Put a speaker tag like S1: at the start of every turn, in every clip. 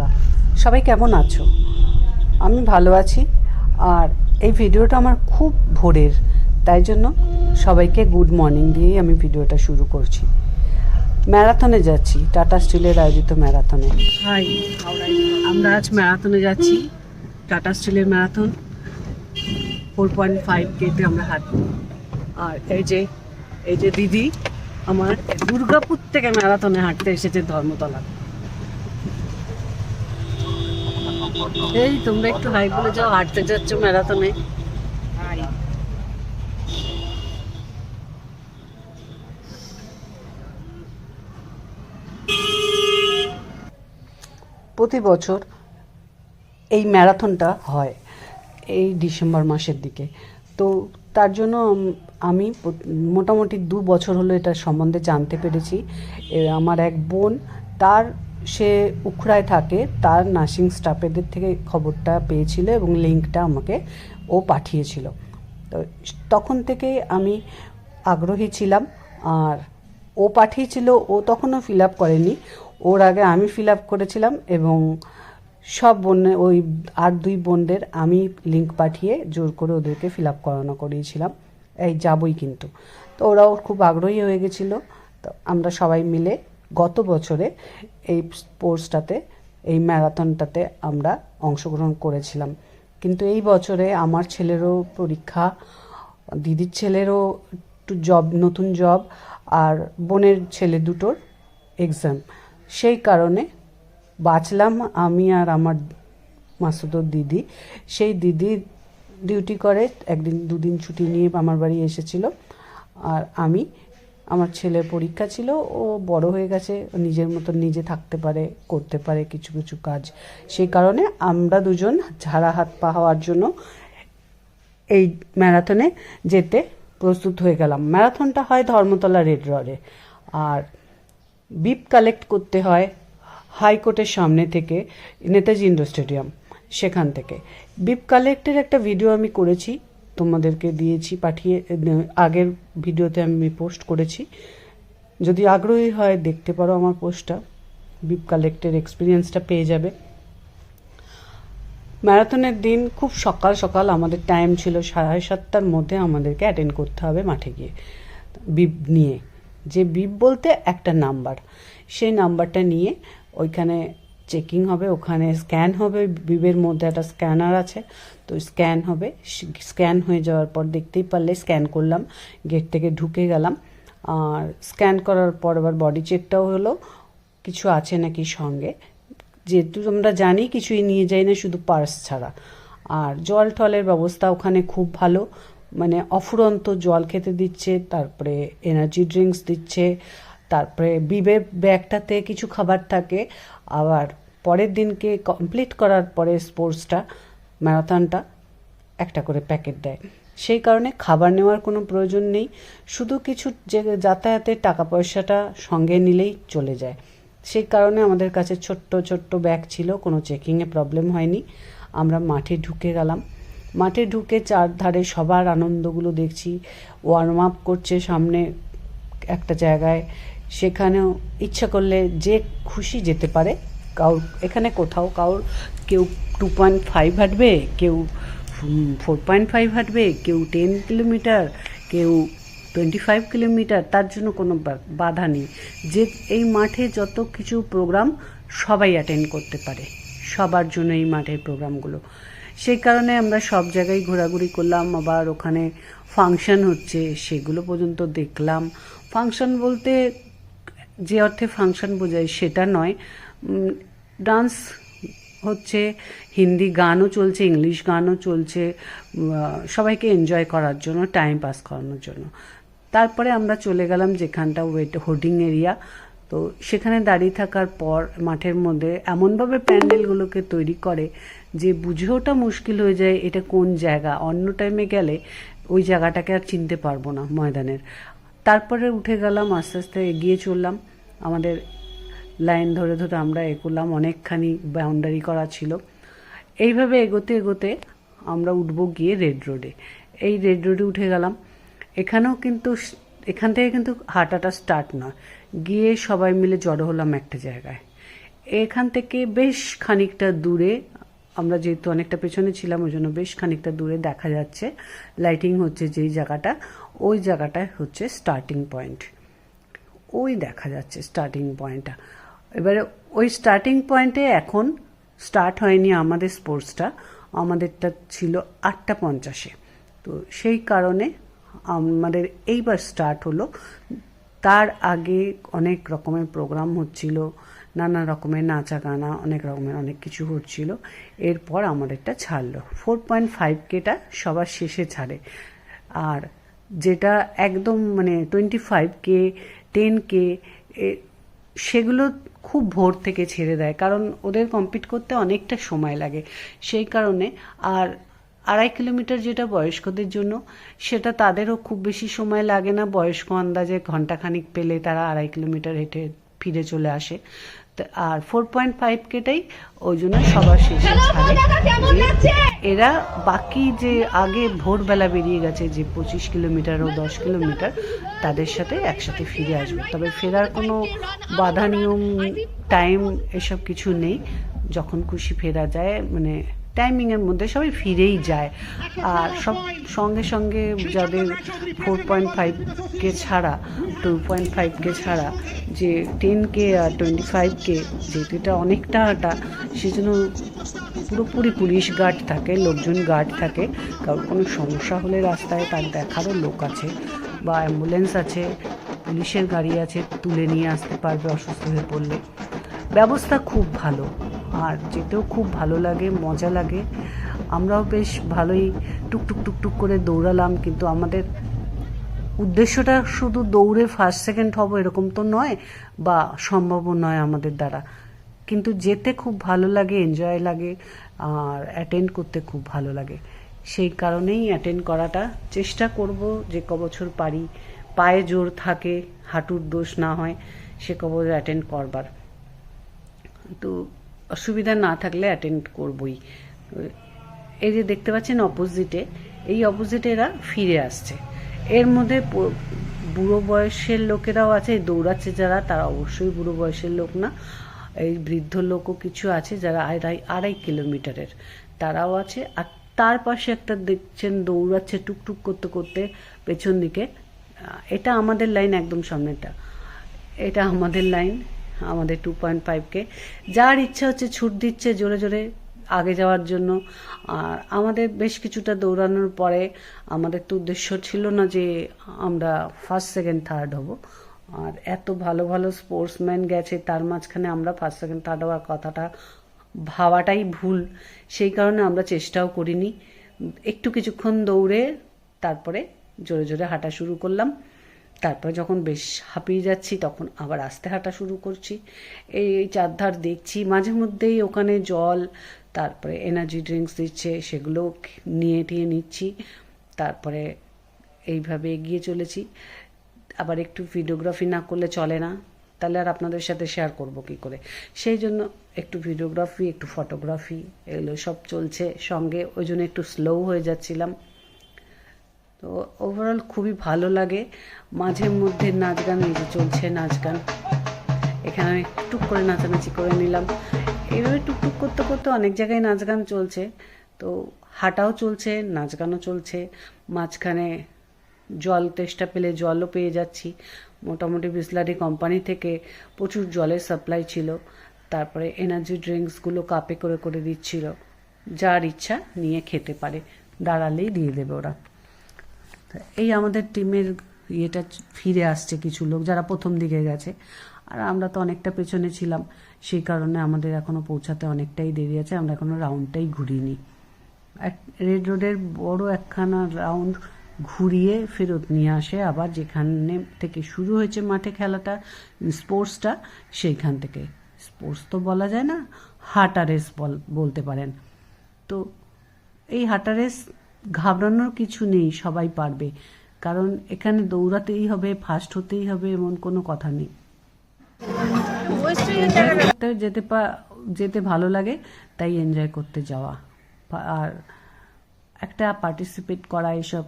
S1: বন্ধুরা সবাই কেমন আছো? আমি ভালো আছি। আর এই ভিডিওটা আমার খুব ভোরের, তাই জন্য সবাইকে গুড মর্নিং দিয়েই আমি ভিডিওটা শুরু করছি। ম্যারাথনে যাচ্ছি, টাটা স্টিলের আয়োজিত ম্যারাথনে। হাই আমরা আজ ম্যারাথনে যাচ্ছি, টাটা স্টিলের ম্যারাথন। ফোর পয়েন্ট ফাইভ কেতে আমরা হাঁটবো। আর এই যে এই যে দিদি আমার দুর্গাপুর থেকে ম্যারাথনে হাঁটতে এসেছে ধর্মতলা এই তোমরা একটু হাই বলে যাও, হাঁটতে যাচ্ছ ম্যারাথনে। প্রতি বছর এই ম্যারাথনটা হয়, এই ডিসেম্বর মাসের দিকে। তো তার জন্য আমি মোটামুটি দু বছর হলো এটার সম্বন্ধে জানতে পেরেছি। আমার এক বোন, তার সে উখড়ায় থাকে, তার নার্সিং স্টাফেদের থেকে খবরটা পেয়েছিল এবং লিঙ্কটা আমাকে ও পাঠিয়েছিল। তো তখন থেকে আমি আগ্রহী ছিলাম, আর ও পাঠিয়েছিল, ও তখনও ফিল আপ করেনি। ওর আগে আমি ফিল আপ করেছিলাম এবং সব বোনে ওই আর দুই বোনদের আমি লিঙ্ক পাঠিয়ে জোর করে ওদেরকে ফিল আপ করানো করিয়েছিলাম। এই যাবই কিন্তু। তো ওরাও খুব আগ্রহী হয়ে গেছিল। তো আমরা সবাই মিলে গত বছরে এই স্পোর্টসটাতে, এই ম্যারাথনটাতে আমরা অংশগ্রহণ করেছিলাম। কিন্তু এই বছরে আমার ছেলেরও পরীক্ষা, দিদির ছেলেরও একটু জব নতুন জব আর বোনের ছেলে দুটোর এক্সাম সেই কারণে বাঁচলাম আমি আর আমার মাসুদর দিদি। সেই দিদি ডিউটি করে, একদিন দুদিন ছুটি নিয়ে আমার বাড়ি এসেছিল। আর আমি আমার ছেলের পরীক্ষা ছিল, ও বড় হয়ে গেছে নিজের মতন নিজে থাকতে পারে, করতে পারে কিছু কিছু কাজ। সেই কারণে আমরা দুজন ঝাড়া হাত পা হওয়ার জন্য এই ম্যারাথনে যেতে প্রস্তুত হয়ে গেলাম। ম্যারাথনটা হয় ধর্মতলা রেড রডে আর বিপ কালেক্ট করতে হয় হাইকোর্টের সামনে থেকে নেতাজি ইন্ডোর স্টেডিয়াম, সেখান থেকে। বিপ কালেক্টের একটা ভিডিও আমি করেছি তোমাদেরকে দিয়েছি, পাঠিয়ে আগের ভিডিওতে আমি পোস্ট করেছি। যদি আগ্রহী হয়, দেখতে পারো আমার পোস্টটা বিপ কালেক্টের এক্সপিরিয়েন্সটা পেয়ে যাবে। ম্যারাথনের দিন খুব সকাল সকাল আমাদের টাইম ছিল, সাড়ে সাতটার মধ্যে আমাদেরকে অ্যাটেন্ড করতে হবে মাঠে গিয়ে। বিপ নিয়ে। যে বিপ বলতে একটা নাম্বার সেই নাম্বারটা নিয়ে ওইখানে চেকিং হবে, ওখানে স্ক্যান হবে, বিবের মধ্যে একটা স্ক্যানার আছে। তো স্ক্যান হবে স্ক্যান হয়ে যাওয়ার পর দেখতেই পারলে স্ক্যান করলাম গেট থেকে ঢুকে গেলাম। আর স্ক্যান করার পর আবার বডি চেকটাও হলো, কিছু আছে নাকি সঙ্গে? যেহেতু আমরা জানি কিছুই নিয়ে যাই না, শুধু পার্স ছাড়া। আর জল টলের ব্যবস্থা ওখানে খুব ভালো মানে অফুরন্ত জল খেতে দিচ্ছে, তারপরে এনার্জি ড্রিঙ্কস দিচ্ছে তারপরে বিবের ব্যাগটাতে কিছু খাবার থাকে, আবার পরের দিনকে কমপ্লিট করার পরে স্পোর্টসটা ম্যারাথনটা একটা করে প্যাকেট দেয়। সেই কারণে খাবার নেওয়ার কোনো প্রয়োজন নেই, শুধু কিছু যে যাতায়াতের টাকা পয়সাটা সঙ্গে নিলেই চলে যায়। সেই কারণে আমাদের কাছে ছোট্ট ছোট্ট ব্যাগ ছিল, কোনো চেকিংয়ে প্রবলেম হয়নি। আমরা মাঠে ঢুকে গেলাম। মাঠে ঢুকে চারধারে সবার আনন্দগুলো দেখছি। ওয়ার্ম আপ করছে সামনে একটা জায়গায় সেখানেও ইচ্ছা করলে যে খুশি যেতে পারে কাউর এখানে কোথাও কাউর, কেউ টু পয়েন্ট ফাইভ হাঁটবে, কেউ ফোর পয়েন্ট ফাইভ হাঁটবে, কেউ টেন কিলোমিটার কেউ টোয়েন্টি ফাইভ কিলোমিটার তার জন্য কোনো বাধা নেই। যে এই মাঠে যত কিছু প্রোগ্রাম সবাই অ্যাটেন্ড করতে পারে, সবার জন্য এই মাঠের প্রোগ্রামগুলো সেই কারণে আমরা সব জায়গায় ঘোরাঘুরি করলাম, আবার ওখানে ফাংশন হচ্ছে, সেগুলো পর্যন্ত দেখলাম। ফাংশন বলতে যে অর্থে ফাংশন বোঝায় সেটা নয়। ডান্স হচ্ছে হিন্দি গানও চলছে, ইংলিশ গানও চলছে সবাইকে এনজয় করার জন্য টাইম পাস করানোর জন্য। তারপরে আমরা চলে গেলাম যেখানটা ওয়েট হোর্ডিং এরিয়া তো সেখানে দাঁড়িয়ে থাকার পর মাঠের মধ্যে এমনভাবে প্যান্ডেলগুলোকে তৈরি করে যে বুঝে ওঠা মুশকিল হয়ে যায় এটা কোন জায়গা। অন্য টাইমে গেলে ওই জায়গাটাকে আর চিনতে পারব না ময়দানের। তারপরে উঠে গেলাম, আস্তে আস্তে এগিয়ে চললাম। আমাদের লাইন ধরে ধরে আমরা এগোলাম, অনেকখানি বাউন্ডারি করা ছিল। এইভাবে এগোতে এগোতে আমরা উঠবো গিয়ে রেড রোডে এই রেড রোডে উঠে গেলাম। এখানেও কিন্তু এখান থেকে কিন্তু হাঁটাটা স্টার্ট নয়। গিয়ে সবাই মিলে জড়ো হলাম একটা জায়গায়। এখান থেকে বেশ খানিকটা দূরে, আমরা যেহেতু অনেকটা পেছনে ছিলাম, ওই জন্য বেশ খানিকটা দূরে দেখা যাচ্ছে। লাইটিং হচ্ছে যেই জায়গাটা, ওই জায়গাটায় হচ্ছে স্টার্টিং পয়েন্ট ওই দেখা যাচ্ছে স্টার্টিং পয়েন্টটা এবারে ওই স্টার্টিং পয়েন্টে এখন স্টার্ট হয়নি আমাদের স্পোর্টসটা আমাদেরটা ছিল আটটা পঞ্চাশে। তো সেই কারণে আমাদের এইবার স্টার্ট হলো। তার আগে অনেক রকমের প্রোগ্রাম হচ্ছিল, নানা রকমের নাচা গানা অনেক রকমের অনেক কিছু হচ্ছিল। এরপর আমাদেরটা ছাড়লো। ফোর পয়েন্ট ফাইভ কেটা সবার শেষে ছাড়ে। আর যেটা একদম মানে twenty five K ten K সেগুলো খুব ভোর থেকে ছেড়ে দেয়, কারণ ওদের কম্পিট করতে অনেকটা সময় লাগে। সেই কারণে আর আড়াই কিলোমিটার যেটা বয়স্কদের জন্য, সেটা তাদেরও খুব বেশি সময় লাগে না। বয়স্ক আন্দাজে ঘন্টাখানিক পেলে তারা আড়াই কিলোমিটার হেঁটে ফিরে চলে আসে। আর ফোর পয়েন্ট ফাইভ কেটাই ওই জন্য সবার শেষে ছাড়ে। এরা বাকি যে আগে ভোরবেলা বেরিয়ে গেছে যে পঁচিশ কিলোমিটার ও দশ কিলোমিটার তাদের সাথে একসাথে ফিরে আসবে। তবে ফেরার কোনো বাধা নিয়ম টাইম এসব কিছু নেই। যখন খুশি ফেরা যায় মানে টাইমিংয়ের মধ্যে সবাই ফিরেই যায়। আর সব সঙ্গে সঙ্গে যাদের ফোর পয়েন্ট ফাইভকে ছাড়া টু পয়েন্ট ফাইভকে ছাড়া, যে টেন কে আর টোয়েন্টি ফাইভকে যেহেতু এটা অনেকটা হাঁটা সেজন্য পুরোপুরি পুলিশ গার্ড থাকে, লোকজন গার্ড থাকে। কারণ কোনো সমস্যা হলে রাস্তায় তার দেখারও লোক আছে বা অ্যাম্বুলেন্স আছে, পুলিশের গাড়ি আছে, তুলে নিয়ে আসতে পারবে, অসুস্থ হয়ে পড়লে। ব্যবস্থা খুব ভালো। আর যেতেও খুব ভালো লাগে, মজা লাগে। আমরাও বেশ ভালোই টুকটুক টুকটুক করে দৌড়ালাম, কিন্তু আমাদের উদ্দেশ্যটা শুধু দৌড়ে ফার্স্ট সেকেন্ড হব এরকম তো নয়, বা সম্ভবও নয় আমাদের দ্বারা। কিন্তু যেতে খুব ভালো লাগে এনজয় লাগে, আর অ্যাটেন্ড করতে খুব ভালো লাগে। সেই কারণেই অ্যাটেন্ড করাটা চেষ্টা করব, যে কবছর পারি, পায়ে জোর থাকে, হাঁটুর দোষ না হয়, সে কবছর অ্যাটেন্ড করবার। তো অসুবিধা না থাকলে অ্যাটেন্ড করবই। এই যে দেখতে পাচ্ছেন অপোজিটে এই অপোজিটে এরা ফিরে আসছে। এর মধ্যে বুড়ো বয়সের লোকেরাও আছে দৌড়াচ্ছে যারা, তারা অবশ্যই বুড়ো বয়সের লোক না। এই বৃদ্ধ লোকও কিছু আছে যারা আড়াই আড়াই কিলোমিটারের। তারাও আছে, আর তার পাশে একটা দেখছেন দৌড়াচ্ছে টুকটুক করতে করতে পেছন দিকে। এটা আমাদের লাইন একদম সামনেটা এটা আমাদের লাইন আমাদের টু পয়েন্ট ফাইভকে যার ইচ্ছা হচ্ছে ছুট দিচ্ছে জোরে জোরে আগে যাওয়ার জন্য। আর আমাদের বেশ কিছুটা দৌড়ানোর পরে আমাদের তো উদ্দেশ্য ছিল না যে আমরা ফার্স্ট সেকেন্ড থার্ড হব। আর এত ভালো ভালো স্পোর্টসম্যান গেছে, তার মাঝখানে আমরা ফার্স্ট সেকেন্ড থার্ড হওয়ার কথাটা ভাবাটাই ভুল। সেই কারণে আমরা চেষ্টাও করিনি। একটু কিছুক্ষণ দৌড়ে তারপরে জোরে জোরে হাঁটা শুরু করলাম। তারপরে যখন বেশ হাঁপিয়ে যাচ্ছি, তখন আবার আস্তে হাঁটা শুরু করছি। এই চারধার দেখছি, মাঝে মধ্যেই ওখানে জল, তারপরে এনার্জি ড্রিঙ্কস দিচ্ছে সেগুলো নিয়ে টিয়ে নিচ্ছি। তারপরে এইভাবে এগিয়ে চলেছি। আবার একটু ভিডিওগ্রাফি না করলে চলে না। তাহলে আর আপনাদের সাথে শেয়ার করব কি করে? সেই জন্য একটু ভিডিওগ্রাফি একটু ফটোগ্রাফি এগুলো সব চলছে। সঙ্গে ওই জন্য একটু স্লো হয়ে যাচ্ছিলাম। তো ওভারঅল খুবই ভালো লাগে। মাঝে মধ্যে নাচ গান, এই যে চলছে নাচ গান। এখানে আমি টুক করে নাচানাচি করে নিলাম। এইভাবে টুকটুক করতে করতে অনেক জায়গায় নাচ গান চলছে। তো হাঁটাও চলছে, নাচ গানও চলছে। মাঝখানে জল, তেষ্টা পেলে জলও পেয়ে যাচ্ছি। মোটামুটি বিসলারি কোম্পানি থেকে প্রচুর জলের সাপ্লাই ছিল। তারপরে এনার্জি ড্রিঙ্কসগুলো কাপে করে করে দিচ্ছিল। যার ইচ্ছা নিয়ে খেতে পারে। দাঁড়ালেই দিয়ে দেবে ওরা। এই আমাদের টিমের ইয়েটা ফিরে আসছে কিছু লোক যারা প্রথম দিকে গেছে। আর আমরা তো অনেকটা পেছনে ছিলাম। সেই কারণে আমাদের এখনও পৌঁছাতে অনেকটাই দেরি আছে। আমরা এখনও রাউন্ডটাই ঘুরিনি। এক রেড রোডের বড় একখানা রাউন্ড ঘুরিয়ে ফেরত নিয়ে আসে। আবার যেখানে থেকে শুরু হয়েছে মাঠে খেলাটা, স্পোর্টসটা, সেইখান থেকে। স্পোর্টস তো বলা যায় না, হাঁটা রেস বল, বলতে পারেন। তো এই হাঁটা রেস ঘাবড়ানোর কিছু নেই, সবাই পারবে। কারণ এখানে দৌড়াতেই হবে ফার্স্ট হতেই হবে, এমন কোনো কথা নেই। যেতে পা, যেতে ভালো লাগে, তাই এনজয় করতে যাওয়া। আর একটা পার্টিসিপেট করা এসব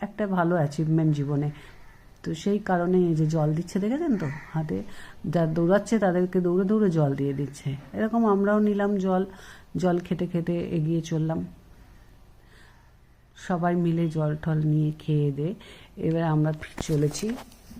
S1: একটা ভালো অ্যাচিভমেন্ট জীবনে। তো সেই কারণে এই যে জল দিচ্ছে, দেখেছেন তো? হাতে যা দৌড়াচ্ছে, তাদেরকে দৌড়ে দৌড়ে জল দিয়ে দিচ্ছে। এরকম আমরাও নিলাম জল জল খেতে খেতে এগিয়ে চললাম। সবাই মিলে জল টল নিয়ে খেয়ে দে। এবার আমরা চলেছি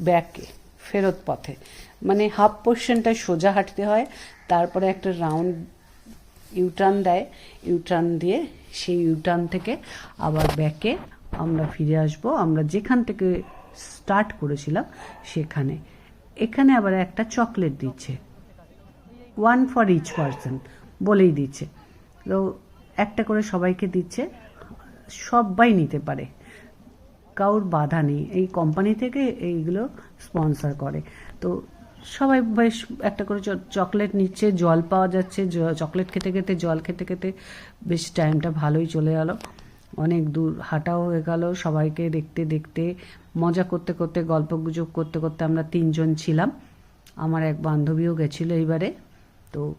S1: ব্যাকে ফেরত পথে। মানে হাফ পোর্শনটা সোজা হাঁটতে হয়, তারপরে একটা রাউন্ড ইউটার্ন দেয় ইউটার্ন দিয়ে সেই ইউটার্ন থেকে আবার ব্যাকে আমরা ফিরে আসব। আমরা যেখান থেকে স্টার্ট করেছিলাম সেখানে। এখানে আবার একটা চকলেট দিচ্ছে। ওয়ান ফর ইচ পার্সন বলেই দিচ্ছে। তো একটা করে সবাইকে দিচ্ছে। সবাই নিতে পারে। কারোর বাধা নেই। এই কোম্পানি থেকে এইগুলো স্পন্সর করে। তো সবাই বেশ একটা করে চকলেট নিচ্ছে, জল পাওয়া যাচ্ছে চকলেট খেতে খেতে, জল খেতে খেতে বেশ টাইমটা ভালোই চলে গেল। অনেক দূর হাঁটাও হয়ে গেল। সবাইকে দেখতে দেখতে, মজা করতে করতে, গল্প গুজব করতে করতে আমরা তিনজন ছিলাম। আমার এক বান্ধবীও গেছিল এইবারে। তো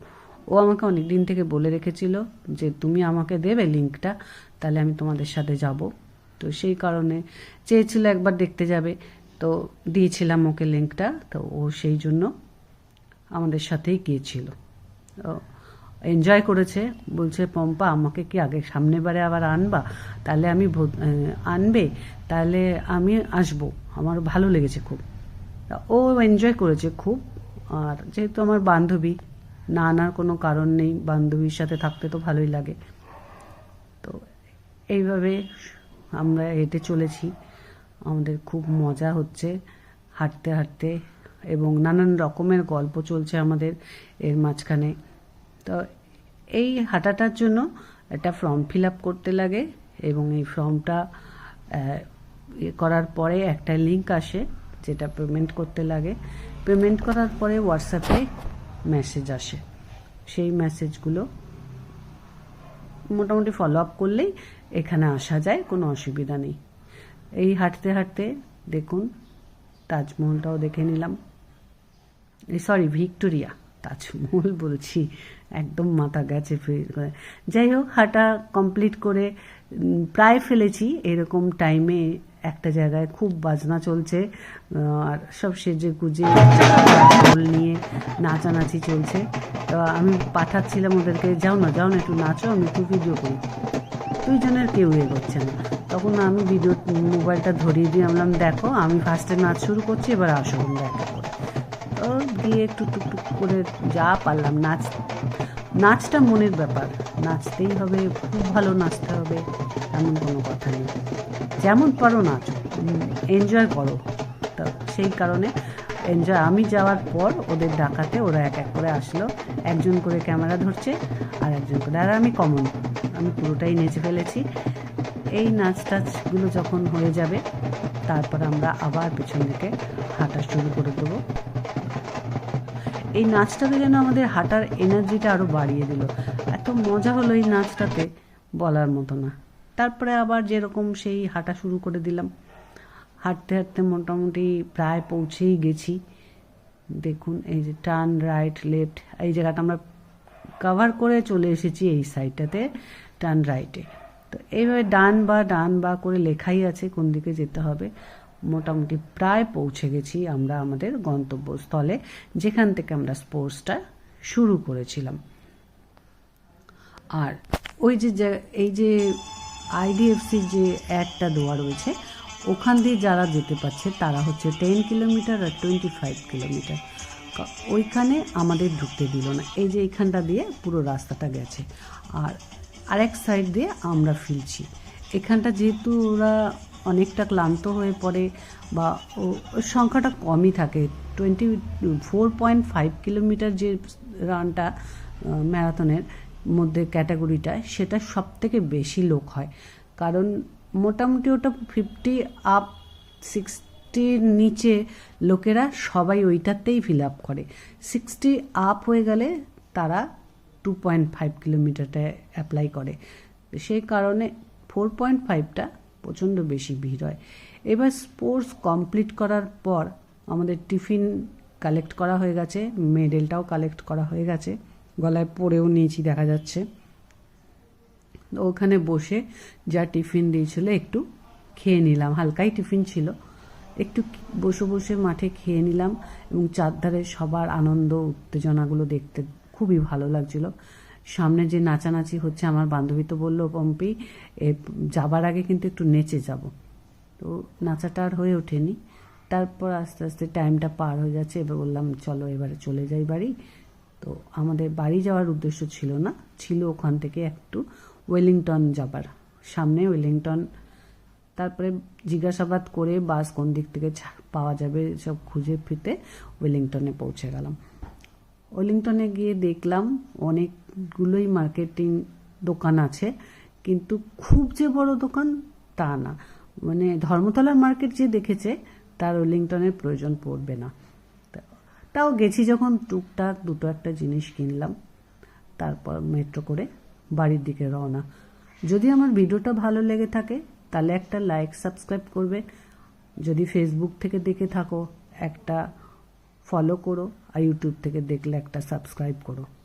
S1: ও আমাকে অনেক দিন থেকে বলে রেখেছিল যে, তুমি আমাকে দেবে লিঙ্কটা, তাহলে আমি তোমাদের সাথে যাব। তো সেই কারণে চেয়েছিল একবার দেখতে যাবে। তো দিয়েছিলাম ওকে লিঙ্কটা, তো ও সেই জন্য আমাদের সাথেই গিয়েছিল। এনজয় করেছে, বলছে, পম্পা, আমাকে কি আগে সামনে বারে আবার আনবা? তাহলে আমি আনবে, তাহলে আমি আসব। আমার ভালো লেগেছে খুব। ও এনজয় করেছে খুব। আর যেহেতু আমার বান্ধবী না আনার কোনো কারণ নেই, বান্ধবীর সাথে থাকতে তো ভালোই লাগে। তো এইভাবে আমরা হেঁটে চলেছি। আমাদের খুব মজা হচ্ছে হাঁটতে হাঁটতে এবং নানান রকমের গল্প চলছে আমাদের এর মাঝখানে। তো এই হাঁটাটার জন্য একটা ফর্ম ফিল আপ করতে লাগে এবং এই ফর্মটা করার পরে একটা লিংক আসে যেটা পেমেন্ট করতে লাগে। পেমেন্ট করার পরে হোয়াটসঅ্যাপে মেসেজ আসে। সেই মেসেজগুলো মোটামুটি ফলো আপ করলেই এখানে আসা যায়, কোনো অসুবিধা নেই। এই হাঁটতে হাঁটতে দেখুন, তাজমহলটাও দেখে নিলাম। সরি ভিক্টোরিয়া, তাজমহল বলছি, একদম মাথা গেছে করে যাই হোক, হাঁটা কমপ্লিট করে প্রায় ফেলেছি, এরকম টাইমে একটা জায়গায় খুব বাজনা চলছে আর সব সেজে গুজে ঢোল নিয়ে নাচানাচি চলছে। তো আমি পাঠাচ্ছিলাম ওদেরকে, যাও না যাও না, একটু নাচো, আমি একটু ভিডিও করি। দুইজনের কেউ এগোচ্ছে না। তখন আমি ভিডিও মোবাইলটা ধরিয়ে দিয়ে আমলাম দেখো, আমি ফার্স্টে নাচ শুরু করছি, এবার আসো একটা করে। তো গিয়ে একটু টুকটুক করে যা পারলাম, নাচ, নাচটা মনের ব্যাপার। নাচতেই হবে, খুব ভালো নাচতে হবে, এমন কোনো কথা নেই। যেমন পারো নাচো এনজয় করো। তো সেই কারণে এনজয় আমি যাওয়ার পর ওদের ডাকাতে ওরা এক এক করে আসলো, একজন করে ক্যামেরা ধরছে আর একজন করে, আর আমি কমন আমি পুরোটাই নেচে ফেলেছি। এই নাচ টাচগুলো যখন হয়ে যাবে, তারপর আমরা আবার পেছন দিকে হাঁটা শুরু করে দেবো। এই নাচটাতে যেন আমাদের হাঁটার এনার্জিটা আরও বাড়িয়ে দিল। এত মজা হলো এই নাচটাতে, বলার মতো না। তারপরে আবার যেরকম সেই হাঁটা শুরু করে দিলাম। হাঁটতে হাঁটতে মোটামুটি প্রায় পৌঁছেই গেছি। দেখুন, এই যে টার্ন রাইট লেফট এই জায়গাটা আমরা কভার করে চলে এসেছি এই সাইডটাতে টার্ন রাইটে তো এইভাবে ডান বা ডান বা করে লেখাই আছে কোন দিকে যেতে হবে। মোটামুটি প্রায় পৌঁছে গেছি আমরা আমাদের গন্তব্যস্থলে, যেখান থেকে আমরা স্পোর্টসটা শুরু করেছিলাম। আর ওই যে, এই যে আইডিএফসির যে অ্যাডটা দেওয়া রয়েছে, ওখান দিয়ে যারা যেতে পারছে, তারা হচ্ছে টেন কিলোমিটার আর টোয়েন্টি ফাইভ কিলোমিটার ওইখানে আমাদের ঢুকতে দিল না। এই যে এইখানটা দিয়ে পুরো রাস্তাটা গেছে। আর আরেক সাইড দিয়ে আমরা ফিরছি। এখানটা যেহেতু ওরা অনেকটা ক্লান্ত হয়ে পড়ে বা সংখ্যাটা কমই থাকে। Twenty four point five kilometre যে রানটা ম্যারাথনের মধ্যে ক্যাটাগরিটায় সেটা সব থেকে বেশি লোক হয়। কারণ মোটামুটি ওটা ফিফটি আপ সিক্সটির নিচে লোকেরা সবাই ওইটাতেই ফিল আপ করে। সিক্সটি আপ হয়ে গেলে তারা টু পয়েন্ট ফাইভ কিলোমিটারটা অ্যাপ্লাই করে। সেই কারণে ফোর পয়েন্ট ফাইভটা প্রচণ্ড বেশি ভিড় হয়। এবার স্পোর্টস কমপ্লিট করার পর আমাদের টিফিন কালেক্ট করা হয়ে গেছে মেডেলটাও কালেক্ট করা হয়ে গেছে। গলায় পরেও নিয়েছি, দেখা যাচ্ছে। ওখানে বসে যা টিফিন দিয়েছিল একটু খেয়ে নিলাম, হালকাই টিফিন ছিল। একটু বসে বসে মাঠে খেয়ে নিলাম এবং চারধারে সবার আনন্দ, উত্তেজনাগুলো দেখতে খুবই ভালো লাগছিল। সামনে যে নাচানাচি হচ্ছে, আমার বান্ধবী তো বলল, পম্পি যাবার আগে কিন্তু একটু নেচে যাব। তো নাচাটা আর হয়ে ওঠেনি। তারপর আস্তে আস্তে টাইমটা পার হয়ে যাচ্ছে, এবার বললাম, চলো এবারে চলে যাই বাড়ি। তো আমাদের বাড়ি যাওয়ার উদ্দেশ্য ছিল না। ছিল ওখান থেকে একটু ওয়েলিংটন যাবার। সামনে ওয়েলিংটন, তারপরে জিজ্ঞাসাবাদ করে বাস কোন দিক থেকে পাওয়া যাবে সব খুঁজে ফিরতে ওয়েলিংটনে পৌঁছে গেলাম। ওয়েলিংটনে গিয়ে দেখলাম অনেকগুলোই মার্কেটিং দোকান আছে, কিন্তু খুব যে বড় দোকান তা না। মানে ধর্মতলার মার্কেট যে দেখেছে, তার ওয়েলিংটনের প্রয়োজন পড়বে না। তাও গেছি যখন টুকটাক দুটো একটা জিনিস কিনলাম, তারপর মেট্রো করে বাড়ির দিকে রওনা। যদি আমার ভিডিওটা ভালো লেগে থাকে, তাহলে একটা লাইক সাবস্ক্রাইব করবে। যদি ফেসবুক থেকে দেখে থাকো, একটা ফলো করো, আর ইউটিউব থেকে দেখলে একটা সাবস্ক্রাইব করো।